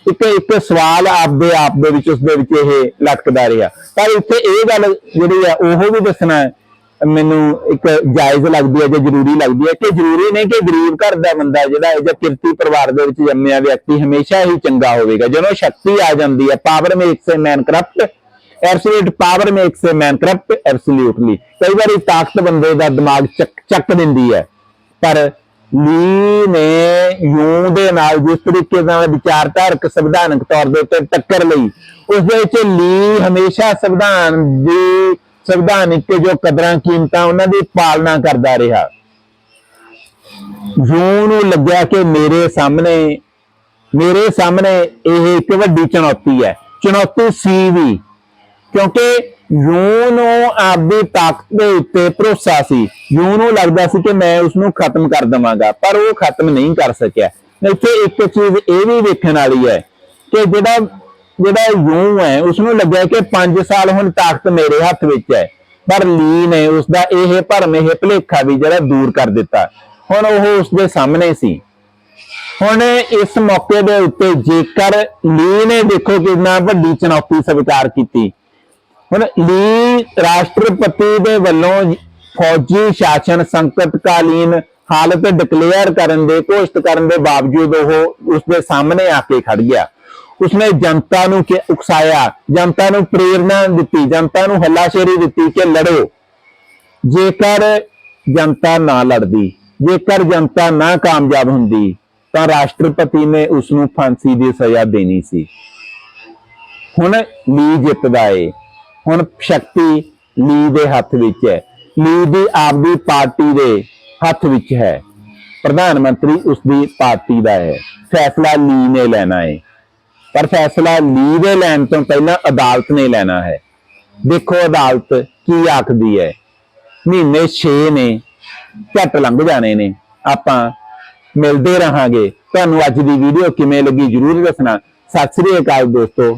ਇੱਕ ਇੱਕ ਸਵਾਲ ਆਪਦੇ ਆਪ ਦੇ ਵਿੱਚ ਉਸ ਦੇ ਵਿੱਚ ਇਹ ਲਟਕਦਾ ਰਿਹਾ। ਪਰ ਇੱਥੇ ਇਹ ਗੱਲ ਜਿਹੜੀ ਹੈ, ਉਹ ਵੀ ਦੱਸਣਾ ਮੈਨੂੰ ਇੱਕ ਜਾਇਜ਼ ਲੱਗਦੀ ਹੈ ਜਾਂ ਜ਼ਰੂਰੀ ਲੱਗਦੀ ਹੈ ਕਿ ਜ਼ਰੂਰੀ ਨਹੀਂ ਕਿ ਗਰੀਬ ਘਰ ਦਾ ਬੰਦਾ ਜਿਹੜਾ ਹੈ ਜਾਂ ਕਿਰਤੀ ਪਰਿਵਾਰ ਦੇ ਵਿੱਚ ਜੰਮਿਆ ਵਿਅਕਤੀ ਹਮੇਸ਼ਾ ਹੀ ਚੰਗਾ ਹੋਵੇਗਾ। ਜਦੋਂ ਸ਼ਕਤੀ ਆ ਜਾਂਦੀ ਹੈ power makes a man corrupt absolute power makes a man corrupt absolutely ਕਈ ਵਾਰੀ ਤਾਕਤ ਬੰਦੇ ਦਾ ਦਿਮਾਗ ਚੱਕ ਦਿੰਦੀ ਹੈ, ਪਰ ਲੀ ਨੇ ਯੂ ਦੇ ਨਾਲ ਜਿਸ ਤਰੀਕੇ ਨਾਲ ਵਿਚਾਰਧਾਰਕ ਸੰਵਿਧਾਨਕ ਤੌਰ ਦੇ ਉੱਤੇ ਟੱਕਰ ਲਈ, ਉਸ ਦੇ ਵਿੱਚ ਲੀ ਹਮੇਸ਼ਾ ਸੰਵਿਧਾਨ ਦੀ ਸੰਵਿਧਾਨਿਕ ਜੋ ਕਦਰਾਂ ਕੀਮਤਾਂ ਉਹਨਾਂ ਦੀ ਪਾਲਣਾ ਕਰਦਾ ਰਿਹਾ। ਯੂ ਨੂੰ ਲੱਗਿਆ ਕਿ ਮੇਰੇ ਸਾਹਮਣੇ ਮੇਰੇ ਸਾਹਮਣੇ ਇਹ ਇੱਕ ਵੱਡੀ ਚੁਣੌਤੀ ਹੈ। ਚੁਣੌਤੀ ਸੀ ਵੀ, ਕਿਉਂਕਿ ਯੂ ਨੂੰ ਆਪਦੀ ਤਾਕਤ ਦੇ ਉੱਤੇ ਭਰੋਸਾ ਸੀ। ਯੂ ਨੂੰ ਲੱਗਦਾ ਸੀ ਕਿ ਮੈਂ ਉਸ ਨੂੰ ਖਤਮ ਕਰ ਦਵਾਂਗਾ, ਪਰ ਉਹ ਖਤਮ ਨਹੀਂ ਕਰ ਸਕਿਆ। ਇੱਥੇ ਇੱਕ ਚੀਜ਼ ਇਹ ਵੀ ਵੇਖਣ ਵਾਲੀ ਹੈ ਕਿ ਜਿਹੜਾ ਜਿਹੜਾ ਯੂ ਹੈ ਉਸ ਨੂੰ ਲੱਗਿਆ ਕਿ 5 ਸਾਲ ਹੁਣ ਤਾਕਤ ਮੇਰੇ ਹੱਥ ਵਿੱਚ ਹੈ। ਪਰ ਲੀ ਨੇ ਉਸ ਦਾ ਇਹ ਭਰਮ, ਇਹ ਭਲੇਖਾ ਵੀ ਜਿਹੜਾ ਦੂਰ ਕਰ ਦਿੱਤਾ। ਹੁਣ ਉਹ ਉਸ ਦੇ ਸਾਹਮਣੇ ਸੀ। ਹੁਣ ਇਸ ਮੌਕੇ ਦੇ ਉੱਤੇ ਜੇਕਰ ਲੀ ਨੇ ਦੇਖੋ ਕਿੰਨਾ ਵੱਡੀ ਚੁਣੌਤੀ ਸਵੀਕਾਰ ਕੀਤੀ। ਹੁਣ ਲੀ ਰਾਸ਼ਟਰਪਤੀ ਦੇ ਵੱਲੋਂ ਫੌਜੀ ਸ਼ਾਸਨ ਸੰਕਟਕਾਲੀਨ ਹਾਲਤ ਡਿਕਲੇਅਰ ਕਰਨ ਦੇ, ਘੋਸ਼ਿਤ ਕਰਨ ਦੇ ਬਾਵਜੂਦ ਉਹ ਉਸ ਦੇ ਸਾਹਮਣੇ ਆ ਕੇ ਖੜ ਗਿਆ ਉਸਨੇ ਜਨਤਾ ਨੂੰ ਕਿ ਉਕਸਾਇਆ, ਜਨਤਾ ਨੂੰ ਪ੍ਰੇਰਣਾ ਦਿੱਤੀ, ਜਨਤਾ ਨੂੰ ਹੱਲਾਸ਼ੇਰੀ ਦਿੱਤੀ ਕਿ ਲੜੋ। ਜੇਕਰ ਜਨਤਾ ਨਾ ਲੜਦੀ, ਜੇਕਰ ਜਨਤਾ ਨਾ ਕਾਮਯਾਬ ਹੁੰਦੀ, ਤਾਂ ਰਾਸ਼ਟਰਪਤੀ ਨੇ ਉਸ ਨੂੰ ਫਾਂਸੀ ਦੀ ਸਜ਼ਾ ਦੇਣੀ ਸੀ। ਹੁਣ ਲੀ ਜਿੱਤਦਾ ਏ। ਹੁਣ ਸ਼ਕਤੀ ਲੀ ਦੇ ਹੱਥ ਵਿੱਚ ਹੈ। ਲੀ ਦੀ ਆਪਦੀ ਪਾਰਟੀ ਦੇ ਹੱਥ ਵਿੱਚ ਹੈ। ਪ੍ਰਧਾਨ ਮੰਤਰੀ ਉਸ ਦੀ ਪਾਰਟੀ ਦਾ ਹੈ। ਫੈਸਲਾ ਲੀ ਨੇ ਲੈਣਾ ਹੈ ਪਰ ਫੈਸਲਾ ਲੀ ਦੇ ਲੈਣ ਤੋਂ ਪਹਿਲਾਂ ਅਦਾਲਤ ਨੇ ਲੈਣਾ ਹੈ। ਦੇਖੋ ਅਦਾਲਤ ਕੀ ਆਖਦੀ ਹੈ। ਮਹੀਨੇ 6 ਨੇ, ਝੱਟ ਲੰਘ ਜਾਣੇ ਨੇ। ਆਪਾਂ ਮਿਲਦੇ ਰਹਾਂਗੇ। ਤੁਹਾਨੂੰ ਅੱਜ ਦੀ ਵੀਡੀਓ ਕਿਵੇਂ ਲੱਗੀ ਜਰੂਰ ਦੱਸਣਾ। ਸਤਿ ਸ੍ਰੀ ਅਕਾਲ ਦੋਸਤੋ।